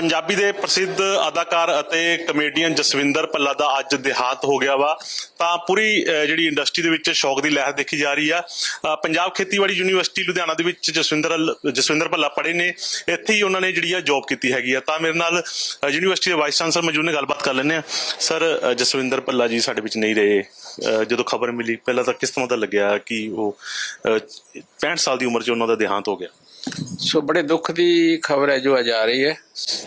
ਪੰਜਾਬੀ ਦੇ ਪ੍ਰਸਿੱਧ ਅਦਾਕਾਰ ਅਤੇ ਕਮੇਡੀਅਨ ਜਸਵਿੰਦਰ ਭੱਲਾ ਦਾ ਅੱਜ ਦੇਹਾਂਤ ਹੋ ਗਿਆ ਵਾ। ਤਾਂ ਪੂਰੀ ਜਿਹੜੀ ਇੰਡਸਟਰੀ ਦੇ ਵਿੱਚ ਸ਼ੌਕ ਦੀ ਲਹਿਰ ਦੇਖੀ ਜਾ ਰਹੀ ਆ। ਪੰਜਾਬ ਖੇਤੀਬਾੜੀ ਯੂਨੀਵਰਸਿਟੀ ਲੁਧਿਆਣਾ ਦੇ ਵਿੱਚ ਜਸਵਿੰਦਰ ਜਸਵਿੰਦਰ ਭੱਲਾ ਪੜ੍ਹੇ ਨੇ। ਇੱਥੇ ਹੀ ਉਹਨਾਂ ਨੇ ਜਿਹੜੀ ਆ ਜੌਬ ਕੀਤੀ ਹੈਗੀ ਆ। ਤਾਂ ਮੇਰੇ ਨਾਲ ਯੂਨੀਵਰਸਿਟੀ ਦੇ ਵਾਈਸ ਚਾਂਸਲਰ ਮੌਜੂਦ ਨੇ ਗੱਲਬਾਤ ਕਰ ਲੈਂਦੇ ਆ। ਸਰ ਜਸਵਿੰਦਰ ਭੱਲਾ ਜੀ ਸਾਡੇ ਵਿੱਚ ਨਹੀਂ ਰਹੇ। ਜਦੋਂ ਖਬਰ ਮਿਲੀ ਪਹਿਲਾਂ ਤਾਂ ਕਿਸ ਤਰ੍ਹਾਂ ਦਾ ਲੱਗਿਆ ਕਿ ਉਹ ਅਹ, 65 ਸਾਲ ਦੀ ਉਮਰ 'ਚ ਉਹਨਾਂ ਦਾ ਦੇਹਾਂਤ ਹੋ ਗਿਆ? ਸੋ ਬੜੇ ਦੁੱਖ ਦੀ ਖਬਰ ਹੈ ਜੋ ਅੱਜ ਆ ਰਹੀ ਹੈ।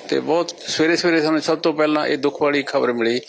ਤੇ ਬਹੁਤ ਸਵੇਰੇ ਸਵੇਰੇ ਸਾਨੂੰ ਸਭ ਤੋਂ ਪਹਿਲਾਂ ਇਹ ਦੁੱਖ ਵਾਲੀ ਖਬਰ ਮਿਲੀ,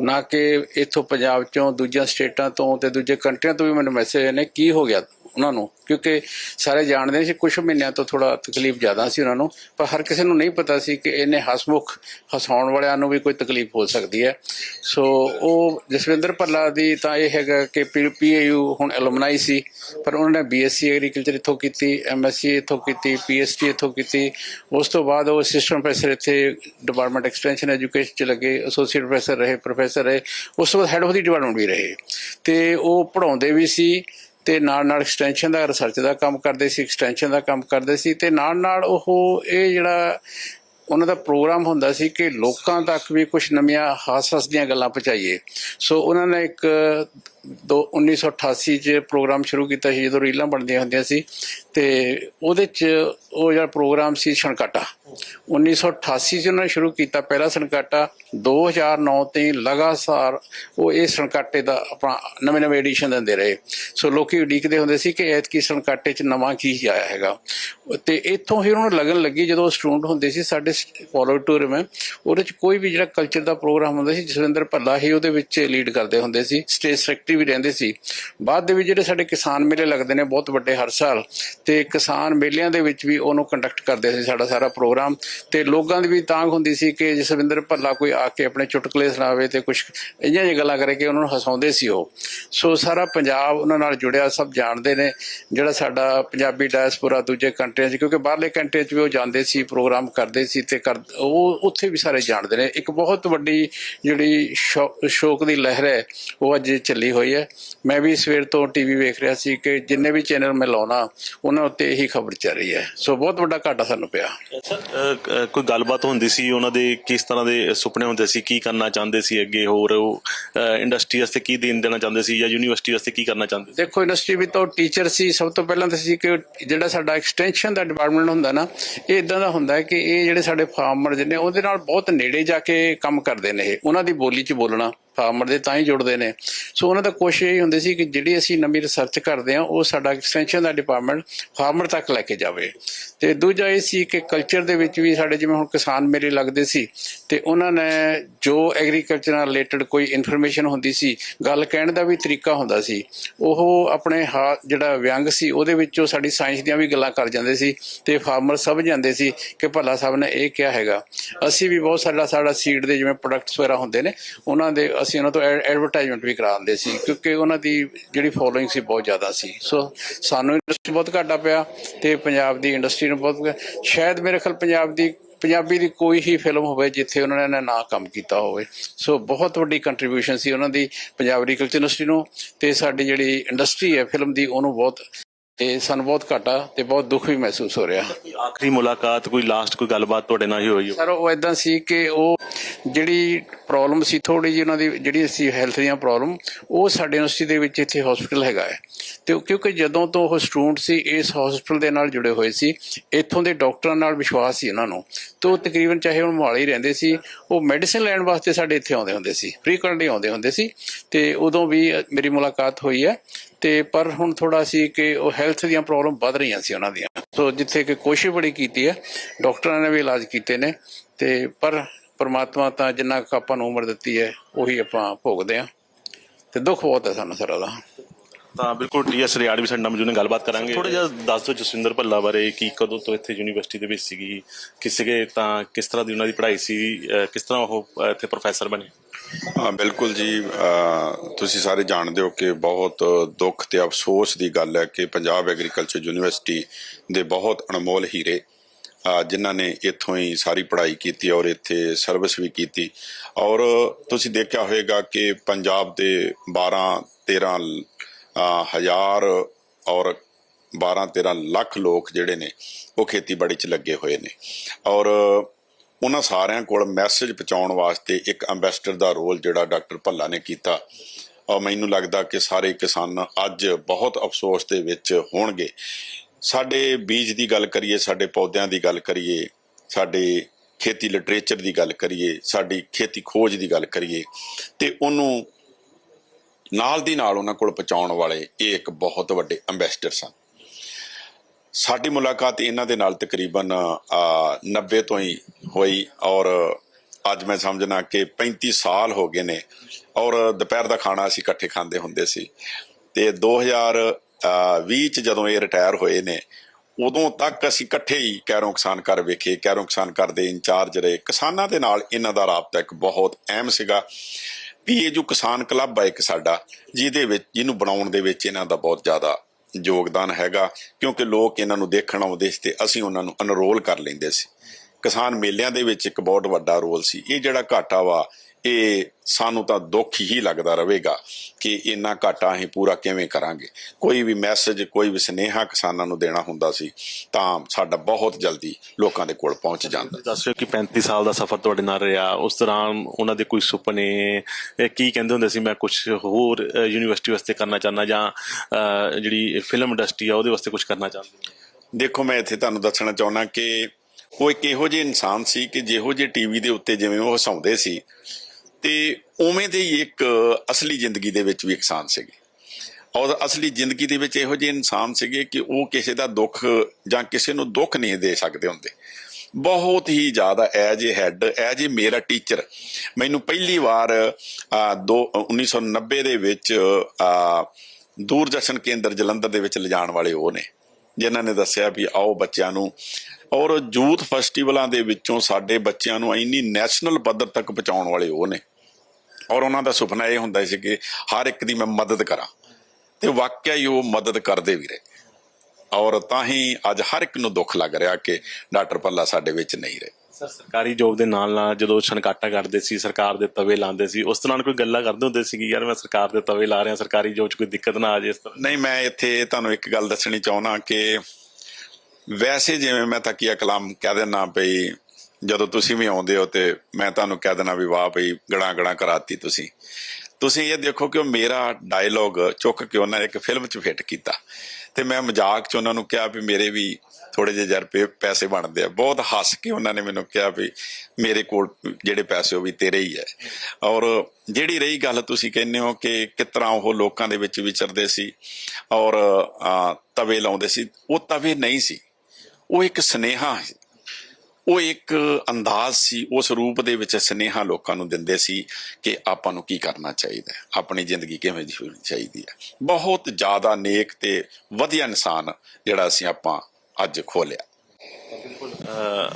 ਨਾ ਕਿ ਇਥੋਂ ਪੰਜਾਬ ਚੋਂ ਦੂਜੀਆਂ ਸਟੇਟਾਂ ਤੋਂ ਤੇ ਦੂਜੇ ਕੰਟਰੀਆਂ ਤੋਂ ਵੀ ਮੈਨੂੰ ਮੈਸੇਜ ਆਏ ਨੇ, ਕੀ ਹੋ ਗਿਆ? ਉਹਨਾਂ ਨੂੰ, ਕਿਉਂਕਿ ਸਾਰੇ ਜਾਣਦੇ ਸੀ ਕੁਝ ਮਹੀਨਿਆਂ ਤੋਂ ਥੋੜਾ ਤਕਲੀਫ ਜ਼ਿਆਦਾ ਸੀ ਉਹਨਾਂ ਨੂੰ, ਪਰ ਹਰ ਕਿਸੇ ਨੂੰ ਨਹੀਂ ਪਤਾ ਸੀ ਕਿ ਇਹਨੇ ਹਸਮੁਖ ਹਸਾਉਣ ਵਾਲਿਆਂ ਨੂੰ ਵੀ ਕੋਈ ਤਕਲੀਫ ਹੋ ਸਕਦੀ ਹੈ। ਸੋ ਉਹ ਜਸਵਿੰਦਰ ਭੱਲਾ ਦੀ ਤਾਂ ਇਹ ਹੈਗਾ ਕਿ ਪੀਏਯੂ ਹੁਣ ਐਲੂਮਨਾਈ ਸੀ, ਪਰ ਉਹਨਾਂ ਨੇ ਬੀਐਸਸੀ ਐਗਰੀਕਲਚਰ ਇੱਥੋਂ ਕੀਤੀ ਐਮਐਸਸੀ ਇੱਥੋਂ ਕੀਤੀ ਪੀਐਚਡੀ ਇੱਥੋਂ ਕੀਤੀ। ਉਸ ਤੋਂ ਬਾਅਦ ਉਹ ਅਸਿਸਟੈਂਟ ਪ੍ਰੋਫੈਸਰ ਇੱਥੇ ਡਿਪਾਰਟਮੈਂਟ ਐਕਸਟੈਂਸ਼ਨ ਐਜੂਕੇਸ਼ਨ ਚ ਲੱਗੇ ਐਸੋਸੀਏਟ ਪ੍ਰੋਫੈਸਰ ਰਹੇ ਪ੍ਰੋਫੈਸਰ ਰਹੇ। ਉਸ ਤੋਂ ਬਾਅਦ ਹੈਡ ਆਫ ਦੀ ਡਿਪਾਰਟਮੈਂਟ ਵੀ ਰਹੇ। ਤੇ ਉਹ ਪੜਾਉਂਦੇ ਵੀ ਸੀ ਤੇ ਨਾਲ ਨਾਲ ਐਕਸਟੈਂਸ਼ਨ ਦਾ ਰਿਸਰਚ ਦਾ ਕੰਮ ਕਰਦੇ ਸੀ ਐਕਸਟੈਂਸ਼ਨ ਦਾ ਕੰਮ ਕਰਦੇ ਸੀ ਤੇ ਨਾਲ ਨਾਲ ਉਹ ਇਹ ਜਿਹੜਾ ਉਹਨਾਂ ਦਾ ਪ੍ਰੋਗਰਾਮ ਹੁੰਦਾ ਸੀ ਕਿ ਲੋਕਾਂ ਤੱਕ ਵੀ ਕੁਝ ਨਵੀਆਂ ਹਾਸ-ਹਸ ਦੀਆਂ ਗੱਲਾਂ ਪਹੁੰਚਾਈਏ। ਸੋ ਉਹਨਾਂ ਨੇ ਇੱਕ ਦੋ 1988 ਚ ਪ੍ਰੋਗਰਾਮ ਸ਼ੁਰੂ ਕੀਤਾ ਸੀ, ਜਦੋਂ ਰੀਲਾਂ ਬਣਦੀਆਂ ਹੁੰਦੀਆਂ ਸੀ ਤੇ ਉਹਦੇ ਚ ਉਹ ਜਿਹੜਾ ਪ੍ਰੋਗਰਾਮ ਸੀ, ਛਣਕਾਟਾ। 1988 ਚ ਉਹਨਾਂ ਨੇ ਸ਼ੁਰੂ ਕੀਤਾ ਪਹਿਲਾ ਛਣਕਾਟਾ 2009 ਤੇ ਲਗਾਤਾਰ ਉਹ ਇਹ ਛਣਕਾਟੇ ਦਾ ਆਪਣਾ ਨਵੇਂ ਨਵੇਂ ਐਡੀਸ਼ਨ ਦਿੰਦੇ ਰਹੇ। ਸੋ ਲੋਕੀ ਉਡੀਕਦੇ ਹੁੰਦੇ ਸੀ ਕਿ ਐਤਕੀ ਛਣਕਾਟੇ ਚ ਨਵਾਂ ਕੀ ਆਇਆ ਹੈਗਾ। ਤੇ ਇੱਥੋਂ ਹੀ ਉਹਨਾਂ ਨੂੰ ਲੱਗਣ ਲੱਗੀ ਜਦੋਂ ਸਟੂਡੈਂਟ ਹੁੰਦੇ ਸੀ ਸਾਡੇ ਫੋਲੋ ਟੂਰ ਮੈਂ ਉਹਦੇ ਚ ਕੋਈ ਵੀ ਜਿਹੜਾ ਕਲਚਰ ਦਾ ਪ੍ਰੋਗਰਾਮ ਹੁੰਦਾ ਸੀ, ਜਸਵਿੰਦਰ ਭੱਲਾ ਹੀ ਉਹਦੇ ਵਿੱਚ ਲੀਡ ਕਰਦੇ ਹੁੰਦੇ ਸੀ ਸਟੇਜ ਸੈਕਟਰੀ ਵੀ ਰਹਿੰਦੇ ਸੀ। ਬਾਅਦ ਦੇ ਵਿੱਚ ਜਿਹੜੇ ਸਾਡੇ ਕਿਸਾਨ ਮੇਲੇ ਲੱਗਦੇ ਨੇ ਬਹੁਤ ਵੱਡੇ ਹਰ ਸਾਲ, ਤੇ ਕਿਸਾਨ ਮੇਲਿਆਂ ਦੇ ਵਿੱਚ ਵੀ ਉਹਨੂੰ ਕੰਡਕਟ ਕਰਦੇ ਸੀ ਸਾਡਾ ਸਾਰਾ ਪ੍ਰੋਗਰਾਮ ਤੇ ਲੋਕਾਂ ਦੀ ਵੀ ਤਾਂਗ ਹੁੰਦੀ ਸੀ ਕਿ ਜਸਵਿੰਦਰ ਭੱਲਾ ਕੋਈ ਆ ਕੇ ਆਪਣੇ ਚੁਟਕਲੇ ਸੁਣਾਵੇ ਤੇ ਕੁਝ ਇਹੀਆਂ ਜਿਹੀਆਂ ਗੱਲਾਂ ਕਰੇ ਕਿ ਉਹਨਾਂ ਨੂੰ ਹਸਾਉਂਦੇ ਸੀ ਉਹ। ਸੋ ਸਾਰਾ ਪੰਜਾਬ ਉਹਨਾਂ ਨਾਲ ਜੁੜਿਆ, ਸਭ ਜਾਣਦੇ ਨੇ ਜਿਹੜਾ ਸਾਡਾ ਪੰਜਾਬੀ ਡਾਇਸਪੋਰਾ ਦੂਜੇ ਕੰਟਰੀਆਂ 'ਚ, ਕਿਉਂਕਿ ਬਾਹਰਲੇ ਕੰਟਰੀਆਂ 'ਚ ਵੀ ਉਹ ਜਾਂਦੇ ਸੀ, ਪ੍ਰੋਗਰਾਮ ਕਰਦੇ ਸੀ ਤੇ ਕਰ, ਉਹ ਉੱਥੇ ਵੀ ਸਾਰੇ ਜਾਣਦੇ ਨੇ। ਇੱਕ ਬਹੁਤ ਵੱਡੀ ਜਿਹੜੀ ਸ਼ੌ- ਸ਼ੌਕ ਦੀ ਲਹਿਰ ਹੈ, ਉਹ ਅੱਜ ਚੱਲੀ ਹੋਈ ਹੈ। ਮੈਂ ਵੀ ਸਵੇਰ ਤੋਂ ਟੀਵੀ ਵੇਖ ਰਿਹਾ ਸੀ ਕਿ ਜਿੰਨੇ ਵੀ ਚੈਨਲ ਮੈਂ ਲਾਉਣਾ, ਉਹਨਾਂ ਉੱਤੇ ਇਹੀ ਖਬਰ ਚੱਲ ਰਹੀ ਹੈ। ਸੋ ਬਹੁਤ ਵੱਡਾ ਘਾਟਾ ਸਾਨੂੰ ਪਿਆ। ਕੋਈ ਗੱਲਬਾਤ ਹੁੰਦੀ ਸੀ? ਉਹਨਾਂ ਦੇ ਕਿਸ ਤਰ੍ਹਾਂ ਦੇ ਸੁਪਨੇ ਹੁੰਦੇ ਸੀ? ਕੀ ਕਰਨਾ ਚਾਹੁੰਦੇ ਸੀ ਅੱਗੇ? ਹੋਰ ਉਹ ਇੰਡਸਟਰੀ ਵਾਸਤੇ ਕੀ ਦੇਣ ਦੇਣਾ ਚਾਹੁੰਦੇ ਸੀ ਜਾਂ ਯੂਨੀਵਰਸਿਟੀ ਵਾਸਤੇ ਕੀ ਕਰਨਾ ਚਾਹੁੰਦੇ ਸੀ? ਦੇਖੋ ਇੰਡਸਟਰੀ ਵਿੱਚ ਤਾਂ ਟੀਚਰ ਸੀ। ਸਭ ਤੋਂ ਪਹਿਲਾਂ ਤਾਂ ਸੀ ਕਿ ਜਿਹੜਾ ਸਾਡਾ ਐਕਸਟੈਂਸ਼ਨ ਦਾ ਡਿਪਾਰਟਮੈਂਟ ਹੁੰਦਾ ਨਾ, ਇਹ ਇਦਾਂ ਦਾ ਹੁੰਦਾ ਹੈ ਕਿ ਇਹ ਜਿਹੜੇ ਸਾਡੇ ਫਾਰਮਰ ਜਿਹਨੇ, ਉਹਦੇ ਨਾਲ ਬਹੁਤ ਨੇੜੇ ਜਾ ਕੇ ਕੰਮ ਕਰਦੇ ਨੇ ਇਹ। ਉਹਨਾਂ ਦੀ ਬੋਲੀ 'ਚ ਬੋਲਣਾ। ਫਾਰਮਰ ਦੇ ਤਾਂ ਹੀ ਜੁੜਦੇ ਨੇ। ਸੋ ਉਹਨਾਂ ਦਾ ਕੋਸ਼ਿਸ਼ ਇਹ ਹੁੰਦੀ ਸੀ ਕਿ ਜਿਹੜੀ ਅਸੀਂ ਨਵੀਂ ਰਿਸਰਚ ਕਰਦੇ ਹਾਂ, ਉਹ ਸਾਡਾ ਐਕਸਟੈਂਸ਼ਨ ਦਾ ਡਿਪਾਰਟਮੈਂਟ ਫਾਰਮਰ ਤੱਕ ਲੈ ਕੇ ਜਾਵੇ। ਤੇ ਦੂਜਾ ਇਹ ਸੀ ਕਿ ਕਲਚਰ ਦੇ ਵਿੱਚ ਵੀ ਸਾਡੇ ਜਿਵੇਂ ਹੁਣ ਕਿਸਾਨ ਮੇਲੇ ਲੱਗਦੇ ਸੀ ਤੇ ਉਹਨਾਂ ਨੇ ਜੋ ਐਗਰੀਕਲਚਰ ਨਾਲ ਰਿਲੇਟਡ ਕੋਈ ਇਨਫੋਰਮੇਸ਼ਨ ਹੁੰਦੀ ਸੀ, ਗੱਲ ਕਹਿਣ ਦਾ ਵੀ ਤਰੀਕਾ ਹੁੰਦਾ ਸੀ, ਉਹ ਆਪਣੇ ਹਾ- ਜਿਹੜਾ ਵਿਅੰਗ ਸੀ, ਉਹਦੇ ਵਿੱਚੋਂ ਸਾਡੀ ਸਾਇੰਸ ਦੀਆਂ ਵੀ ਗੱਲਾਂ ਕਰ ਜਾਂਦੇ ਸੀ ਤੇ ਫਾਰਮਰ ਸਮਝ ਜਾਂਦੇ ਸੀ ਕਿ ਭੱਲਾ ਸਾਹਿਬ ਨੇ ਇਹ ਕਿਹਾ ਹੈਗਾ। ਅਸੀਂ ਵੀ ਬਹੁਤ ਸਾਡਾ ਸਾਡਾ ਸੀਡ ਦੇ ਜਿਵੇਂ ਪ੍ਰੋਡਕਟਸ ਵਗੈਰਾ ਹੁੰਦੇ ਨੇ, ਉਹਨਾਂ ਦੇ ਅਸੀਂ ਉਹਨਾਂ ਤੋਂ ਐਡਵਰਟਾਈਜ਼ਮੈਂਟ ਵੀ ਕਰਾਉਂਦੇ ਸੀ, ਕਿਉਂਕਿ ਉਹਨਾਂ ਦੀ ਜਿਹੜੀ ਫੋਲੋਇੰਗ ਸੀ ਬਹੁਤ ਜ਼ਿਆਦਾ ਸੀ। ਸੋ ਸਾਨੂੰ ਇੰਡਸਟਰੀ ਬਹੁਤ ਘਾਟਾ ਪਿਆ ਤੇ ਪੰਜਾਬ ਦੀ ਇੰਡਸਟਰੀ ਨੂੰ ਬਹੁਤ ਸ਼ਾਇਦ ਮੇਰੇ ਖਿਆਲ ਪੰਜਾਬ ਦੀ ਪੰਜਾਬੀ ਦੀ ਕੋਈ ਹੀ ਫਿਲਮ ਹੋਵੇ ਜਿੱਥੇ ਉਹਨਾਂ ਨੇ ਨਾ ਕੰਮ ਕੀਤਾ ਹੋਵੇ। ਸੋ ਬਹੁਤ ਵੱਡੀ ਕੰਟਰੀਬਿਊਸ਼ਨ ਸੀ ਉਹਨਾਂ ਦੀ ਪੰਜਾਬ ਐਗਰੀਕਲਚਰ ਇੰਡਸਟਰੀ ਨੂੰ ਤੇ ਸਾਡੀ ਜਿਹੜੀ ਇੰਡਸਟਰੀ ਹੈ ਫਿਲਮ ਦੀ, ਉਹਨੂੰ ਬਹੁਤ ਤੇ ਸਾਨੂੰ ਬਹੁਤ ਘਾਟਾ ਤੇ ਬਹੁਤ ਦੁੱਖ ਵੀ ਮਹਿਸੂਸ ਹੋ ਰਿਹਾ। ਆਖਰੀ ਮੁਲਾਕਾਤ ਕੋਈ ਲਾਸਟ ਕੋਈ ਗੱਲਬਾਤ ਤੁਹਾਡੇ ਨਾਲ ਹੀ ਹੋਈ ਸਰ ਉਹ ਇਦਾਂ ਸੀ ਕਿ ਉਹ ਜਿਹੜੀ ਪ੍ਰੋਬਲਮ ਸੀ ਥੋੜੀ ਜਿਹੀ ਉਹਨਾਂ ਦੀ ਜਿਹੜੀ ਸੀ ਹੈਲਥ ਦੀਆਂ ਪ੍ਰੋਬਲਮ ਉਹ ਸਾਡੇ ਯੂਨੀਵਰਸਿਟੀ ਦੇ ਵਿੱਚ ਇੱਥੇ ਹਸਪੀਟਲ ਹੈਗਾ ਹੈ। ਤੇ ਉਹ- ਕਿਉਂਕਿ ਜਦੋਂ ਤੋਂ ਉਹ ਸਟੂਡੈਂਟ ਸੀ ਇਸ ਹਸਪੀਟਲ ਦੇ ਨਾਲ ਜੁੜੇ ਹੋਏ ਸੀ ਇੱਥੋਂ ਦੇ ਡਾਕਟਰਾਂ ਨਾਲ ਵਿਸ਼ਵਾਸ ਸੀ ਉਹਨਾਂ ਨੂੰ। ਤੋਂ ਤਕਰੀਬਨ ਚਾਹੇ ਉਹ ਮੋਹਾਲੀ ਰਹਿੰਦੇ ਸੀ ਉਹ ਮੈਡੀਸਿਨ ਲੈਣ ਵਾਸਤੇ ਸਾਡੇ ਇੱਥੇ ਆਉਂਦੇ ਹੁੰਦੇ ਸੀ ਫ੍ਰੀਕੁਐਂਟਲੀ ਆਉਂਦੇ ਹੁੰਦੇ ਸੀ। ਤੇ ਉਦੋਂ ਵੀ ਮੇਰੀ ਮੁਲਾਕਾਤ ਹੋਈ ਹੈ। ਤੇ ਪਰ ਹੁਣ ਥੋੜਾ ਸੀ ਕਿ ਉਹ ਹੈਲਥ ਦੀਆਂ ਪ੍ਰੋਬਲਮ ਵੱਧ ਰਹੀਆਂ ਸੀ ਉਹਨਾਂ ਦੀਆਂ। ਸੋ ਜਿੱਥੇ ਕਿ ਕੋਸ਼ਿਸ਼ ਬੜੀ ਕੀਤੀ ਹੈ ਡਾਕਟਰਾਂ ਨੇ ਵੀ ਇਲਾਜ ਕੀਤੇ ਨੇ ਤੇ ਪਰ ਪਰਮਾਤਮਾ ਤਾਂ ਜਿੰਨਾ ਕੁ ਆਪਾਂ ਨੂੰ ਉਮਰ ਦਿੱਤੀ ਹੈ ਉਹੀ ਆਪਾਂ ਭੋਗਦੇ ਆ ਤੇ ਦੁੱਖ ਬਹੁਤ ਹੈ ਸਾਨੂੰ ਸਾਰਾ ਦਾ। ਤਾਂ ਬਿਲਕੁਲ ਟੀਐਸ ਰਿਆੜ ਵੀ ਸਾਡੇ ਨਾਲ ਮੌਜੂਦ ਗੱਲਬਾਤ ਕਰਾਂਗੇ। ਥੋੜਾ ਜਿਹਾ ਦੱਸ ਦਿਓ ਜਸਵਿੰਦਰ ਭੱਲਾ ਬਾਰੇ ਕੀ ਕਦੋਂ ਤੋਂ ਇੱਥੇ ਯੂਨੀਵਰਸਿਟੀ ਦੇ ਵਿੱਚ ਸੀਗੀ ਕਿਸੇ ਤਾਂ ਕਿਸ ਤਰ੍ਹਾਂ ਦੀ ਉਹਨਾਂ ਦੀ ਪੜ੍ਹਾਈ ਸੀ ਕਿਸ ਤਰ੍ਹਾਂ ਉਹ ਇੱਥੇ ਪ੍ਰੋਫੈਸਰ ਬਣੇ? ਹਾਂ, ਬਿਲਕੁਲ ਜੀ ਤੁਸੀਂ ਸਾਰੇ ਜਾਣਦੇ ਹੋ ਕਿ ਬਹੁਤ ਦੁੱਖ ਤੇ ਅਫਸੋਸ ਦੀ ਗੱਲ ਹੈ ਕਿ ਪੰਜਾਬ ਐਗਰੀਕਲਚਰ ਯੂਨੀਵਰਸਿਟੀ ਦੇ ਬਹੁਤ ਅਣਮੋਲ ਹੀਰੇ ਜਿਨ੍ਹਾਂ ਨੇ ਇੱਥੋਂ ਹੀ ਸਾਰੀ ਪੜ੍ਹਾਈ ਕੀਤੀ ਔਰ ਇੱਥੇ ਸਰਵਿਸ ਵੀ ਕੀਤੀ। ਔਰ ਤੁਸੀਂ ਦੇਖਿਆ ਹੋਵੇਗਾ ਕਿ ਪੰਜਾਬ ਦੇ 12 13 ਹਜ਼ਾਰ ਔਰ 12 13 ਲੱਖ ਲੋਕ ਜਿਹੜੇ ਨੇ, ਉਹ ਖੇਤੀਬਾੜੀ 'ਚ ਲੱਗੇ ਹੋਏ ਨੇ। ਔਰ ਉਹਨਾਂ ਸਾਰਿਆਂ ਕੋਲ ਮੈਸੇਜ ਪਹੁੰਚਾਉਣ ਵਾਸਤੇ ਇੱਕ ਐਮਬੈਸਡਰ ਦਾ ਰੋਲ ਜਿਹੜਾ ਡਾਕਟਰ ਭੱਲਾ ਨੇ ਕੀਤਾ। ਔਰ ਮੈਨੂੰ ਲੱਗਦਾ ਕਿ ਸਾਰੇ ਕਿਸਾਨ ਅੱਜ ਬਹੁਤ ਅਫਸੋਸ ਦੇ ਵਿੱਚ ਹੋਣਗੇ। ਸਾਡੇ ਬੀਜ ਦੀ ਗੱਲ ਕਰੀਏ ਸਾਡੇ ਪੌਦਿਆਂ ਦੀ ਗੱਲ ਕਰੀਏ ਸਾਡੇ ਖੇਤੀ ਲਿਟਰੇਚਰ ਦੀ ਗੱਲ ਕਰੀਏ ਸਾਡੀ ਖੇਤੀ ਖੋਜ ਦੀ ਗੱਲ ਕਰੀਏ ਤੇ ਉਹਨੂੰ ਨਾਲ ਦੀ ਨਾਲ ਉਹਨਾਂ ਕੋਲ ਪਹੁੰਚਾਉਣ ਵਾਲੇ ਇਹ ਇੱਕ ਬਹੁਤ ਵੱਡੇ ਐਮਬੈਸਡਰ ਸਨ। ਸਾਡੀ ਮੁਲਾਕਾਤ ਇਹਨਾਂ ਦੇ ਨਾਲ ਤਕਰੀਬਨ ਅ, 90 ਤੋਂ ਹੀ ਹੋਈ ਔਰ ਅੱਜ ਮੈਂ ਸਮਝਣਾ ਕਿ 35 ਸਾਲ ਹੋ ਗਏ ਨੇ ਔਰ ਦੁਪਹਿਰ ਦਾ ਖਾਣਾ ਅਸੀਂ ਇਕੱਠੇ ਖਾਂਦੇ ਹੁੰਦੇ ਸੀ। ਤੇ 2020 ਚ ਜਦੋਂ ਇਹ ਰਿਟਾਇਰ ਹੋਏ ਨੇ, ਉਦੋਂ ਤੱਕ ਅਸੀਂ ਇਕੱਠੇ ਹੀ ਕੈਰੋਂ ਕਿਸਾਨ ਘਰ ਵੇਖੇ, ਕੈਰੋਂ ਕਿਸਾਨ ਘਰ ਦੇ ਇੰਚਾਰਜ ਰਹੇ। ਕਿਸਾਨਾਂ ਦੇ ਨਾਲ ਇਹਨਾਂ ਦਾ ਰਾਬਤਾ ਇੱਕ ਬਹੁਤ ਅਹਿਮ ਸੀਗਾ ਵੀ ਇਹ ਜੋ ਕਿਸਾਨ ਕਲੱਬ ਆ ਇੱਕ ਸਾਡਾ, ਜਿਹਦੇ ਵਿੱਚ, ਜਿਹਨੂੰ ਬਣਾਉਣ ਦੇ ਵਿੱਚ ਇਹਨਾਂ ਦਾ ਬਹੁਤ ਜ਼ਿਆਦਾ ਯੋਗਦਾਨ ਹੈਗਾ, ਕਿਉਂਕਿ ਲੋਕ ਇਹਨਾਂ ਨੂੰ ਦੇਖਣ ਆਉਂਦੇ ਸੀ ਤੇ ਅਸੀਂ ਉਹਨਾਂ ਨੂੰ ਅਨਰੋਲ ਕਰ ਲੈਂਦੇ ਸੀ। ਕਿਸਾਨ ਮੇਲਿਆਂ ਦੇ ਵਿੱਚ ਇੱਕ ਬਹੁਤ ਵੱਡਾ ਰੋਲ ਸੀ। ਇਹ ਜਿਹੜਾ ਘਾਟਾ ਵਾ ਇਹ ਸਾਨੂੰ ਤਾਂ ਦੁੱਖ ਹੀ ਲੱਗਦਾ ਰਹੇਗਾ ਕਿ ਇੰਨਾ ਘਾਟਾ ਅਸੀਂ ਪੂਰਾ ਕਿਵੇਂ ਕਰਾਂਗੇ। ਕੋਈ ਵੀ ਮੈਸੇਜ ਕੋਈ ਵੀ ਸੁਨੇਹਾ ਕਿਸਾਨਾਂ ਨੂੰ ਦੇਣਾ ਹੁੰਦਾ ਸੀ ਤਾਂ ਸਾਡਾ ਬਹੁਤ ਜਲਦੀ ਲੋਕਾਂ ਦੇ ਕੋਲ ਪਹੁੰਚ ਜਾਂਦਾ। ਦੱਸ ਰਹੇ ਹੋ ਕਿ 35 ਸਾਲ ਦਾ ਸਫ਼ਰ ਤੁਹਾਡੇ ਨਾਲ ਰਿਹਾ। ਉਸ ਦੌਰਾਨ ਉਹਨਾਂ ਦੇ ਕੋਈ ਸੁਪਨੇ ਕੀ ਕਹਿੰਦੇ ਹੁੰਦੇ ਸੀ ਮੈਂ ਕੁਝ ਹੋਰ ਯੂਨੀਵਰਸਿਟੀ ਵਾਸਤੇ ਕਰਨਾ ਚਾਹੁੰਦਾ ਜਾਂ ਜਿਹੜੀ ਫਿਲਮ ਇੰਡਸਟਰੀ ਆ ਉਹਦੇ ਵਾਸਤੇ ਕੁਝ ਕਰਨਾ ਚਾਹੁੰਦੇ? ਦੇਖੋ ਮੈਂ ਇੱਥੇ ਤੁਹਾਨੂੰ ਦੱਸਣਾ ਚਾਹੁੰਦਾ ਕਿ ਉਹ ਇੱਕ ਇਹੋ ਜਿਹੇ ਇਨਸਾਨ ਸੀ ਕਿ ਜਿਹੋ ਜਿਹੇ ਟੀਵੀ ਦੇ ਉੱਤੇ ਜਿਵੇਂ ਉਹ ਹਸਾਉਂਦੇ ਸੀ ਤੇ ਉਵੇਂ ਦੇ ਹੀ ਇੱਕ ਅਸਲੀ ਜ਼ਿੰਦਗੀ ਦੇ ਵਿੱਚ ਵੀ ਇਨਸਾਨ ਸੀਗੇ। ਔਰ ਅਸਲੀ ਜ਼ਿੰਦਗੀ ਦੇ ਵਿੱਚ ਇਹੋ ਜਿਹੇ ਇਨਸਾਨ ਸੀਗੇ ਕਿ ਉਹ ਕਿਸੇ ਦਾ ਦੁੱਖ ਜਾਂ ਕਿਸੇ ਨੂੰ ਦੁੱਖ ਨਹੀਂ ਦੇ ਸਕਦੇ ਹੁੰਦੇ। ਬਹੁਤ ਹੀ ਜ਼ਿਆਦਾ as a head as a ਮੇਰਾ ਟੀਚਰ ਮੈਨੂੰ ਪਹਿਲੀ ਵਾਰ ਆ, ਦੋ 1990 ਦੇ ਵਿੱਚ ਦੂਰਦਰਸ਼ਨ ਕੇਂਦਰ ਜਲੰਧਰ ਦੇ ਵਿੱਚ ਲਿਜਾਣ ਵਾਲੇ ਉਹ ਨੇ। ਜਿਨ੍ਹਾਂ ਨੇ ਦੱਸਿਆ ਵੀ ਆਓ ਬੱਚਿਆਂ ਨੂੰ। ਔਰ ਯੂਥ ਫੈਸਟੀਵਲਾਂ ਦੇ ਵਿੱਚੋਂ ਸਾਡੇ ਬੱਚਿਆਂ ਨੂੰ ਇੰਨੀ ਨੈਸ਼ਨਲ ਪੱਧਰ ਤੱਕ ਪਹੁੰਚਾਉਣ ਵਾਲੇ ਉਹ ਨੇ। ਔਰ ਉਹਨਾਂ ਦਾ ਸੁਪਨਾ ਇਹ ਹੁੰਦਾ ਸੀ ਕਿ ਹਰ ਇੱਕ ਦੀ ਮੈਂ ਮਦਦ ਕਰਾਂ। ਤੇ ਵਾਕਿਆ ਹੀ ਉਹ ਮਦਦ ਕਰਦੇ ਵੀ ਰਹੇ। ਔਰ ਤਾਂ ਹੀ ਅੱਜ ਹਰ ਇੱਕ ਨੂੰ ਦੁੱਖ ਲੱਗ ਰਿਹਾ ਕਿ ਡਾਕਟਰ ਪੱਲਾ ਸਾਡੇ ਵਿੱਚ ਨਹੀਂ ਰਹੇ। ਸਰ, ਸਰਕਾਰੀ ਜੋਬ ਦੇ ਨਾਲ ਨਾਲ ਜਦੋਂ ਛਨਕਾਟਾ ਕਰਦੇ ਸੀ, ਸਰਕਾਰ ਦੇ ਤਵੇ ਲਾਉਂਦੇ ਸੀ, ਉਸ ਦੌਰਾਨ ਕੋਈ ਗੱਲਾਂ ਕਰਦੇ ਹੁੰਦੇ ਸੀ ਕਿ ਯਾਰ ਮੈਂ ਸਰਕਾਰ ਦੇ ਤਵੇ ਲਾ ਰਿਹਾ, ਸਰਕਾਰੀ ਜੋਬ 'ਚ ਕੋਈ ਦਿੱਕਤ ਨਾ ਆ ਜੇ ਇਸ ਤਰ੍ਹਾਂ? ਨਹੀਂ, ਮੈਂ ਇੱਥੇ ਤੁਹਾਨੂੰ ਇੱਕ ਗੱਲ ਦੱਸਣੀ ਚਾਹੁੰਦਾ ਕਿ ਵੈਸੇ ਜਿਵੇਂ ਮੈਂ ਤਕੀਆ ਕਲਾਮ ਕਹਿ ਦਿੰਦਾ ਭਈ ਜਦੋਂ ਤੁਸੀਂ ਵੀ ਆਉਂਦੇ ਹੋ ਤੇ ਮੈਂ ਤੁਹਾਨੂੰ ਕਹਿ ਦੇਣਾ ਵੀ ਵਾਹ ਭਈ ਗਣਾ ਗਣਾ ਕਰਾਤੀ ਤੁਸੀਂ। ਤੁਸੀਂ ਇਹ ਦੇਖੋ ਕਿ ਉਹ ਮੇਰਾ ਡਾਇਲੋਗ ਚੁੱਕ ਕੇ ਉਹਨਾਂ ਨੇ ਇੱਕ ਫਿਲਮ 'ਚ ਫਿੱਟ ਕੀਤਾ। ਤੇ ਮੈਂ ਮਜ਼ਾਕ 'ਚ ਉਹਨਾਂ ਨੂੰ ਕਿਹਾ ਵੀ ਮੇਰੇ ਵੀ ਥੋੜੇ ਜਿਹੇ ਹਜ਼ਾਰ ਰੁਪਏ ਪੈਸੇ ਬਣਦੇ ਆ। ਬਹੁਤ ਹੱਸ ਕੇ ਉਹਨਾਂ ਨੇ ਮੈਨੂੰ ਕਿਹਾ ਵੀ ਮੇਰੇ ਕੋਲ ਜਿਹੜੇ ਪੈਸੇ ਉਹ ਵੀ ਤੇਰੇ ਹੀ ਹੈ ਔਰ ਜਿਹੜੀ ਰਹੀ ਗੱਲ ਤੁਸੀਂ ਕਹਿੰਦੇ ਹੋ ਕਿ ਕਿਸ ਤਰ੍ਹਾਂ ਉਹ ਲੋਕਾਂ ਦੇ ਵਿੱਚ ਵਿਚਰਦੇ ਸੀ ਔਰ ਤਵੇ ਲਾਉਂਦੇ ਸੀ, ਉਹ ਤਵੇ ਨਹੀਂ ਸੀ। ਉਹ ਇੱਕ ਸਨੇਹਾ ਸੀ। ਉਹ ਇੱਕ ਅੰਦਾਜ਼ ਸੀ। ਉਸ ਰੂਪ ਦੇ ਵਿੱਚ ਸਨੇਹਾ ਲੋਕਾਂ ਨੂੰ ਦਿੰਦੇ ਸੀ ਕਿ ਆਪਾਂ ਨੂੰ ਕੀ ਕਰਨਾ ਚਾਹੀਦਾ ਹੈ, ਆਪਣੀ ਜ਼ਿੰਦਗੀ ਕਿਵੇਂ ਦੀ ਹੋਣੀ ਚਾਹੀਦੀ ਹੈ। ਬਹੁਤ ਜ਼ਿਆਦਾ ਨੇਕ ਤੇ ਵਧੀਆ ਇਨਸਾਨ ਜਿਹੜਾ ਅਸੀਂ ਆਪਾਂ ਅੱਜ ਖੋਲਿਆ।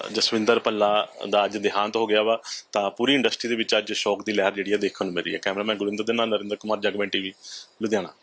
ਅ, ਜਸਵਿੰਦਰ ਭੱਲਾ ਦਾ ਅੱਜ ਦੇਹਾਂਤ ਹੋ ਗਿਆ ਵਾ। ਤਾਂ ਪੂਰੀ ਇੰਡਸਟਰੀ ਦੇ ਵਿੱਚ ਅੱਜ ਸ਼ੌਕ ਦੀ ਲਹਿਰ ਜਿਹੜੀ ਆ ਦੇਖਣ ਨੂੰ ਮਿਲ ਰਹੀ ਹੈ ਕੈਮਰਾਮੈਨ ਗੁਰਿੰਦਰ ਦੇ ਨਾਲ ਨਰਿੰਦਰ ਕੁਮਾਰ ਜਗਮੈਨ ਟੀਵੀ ਲੁਧਿਆਣਾ।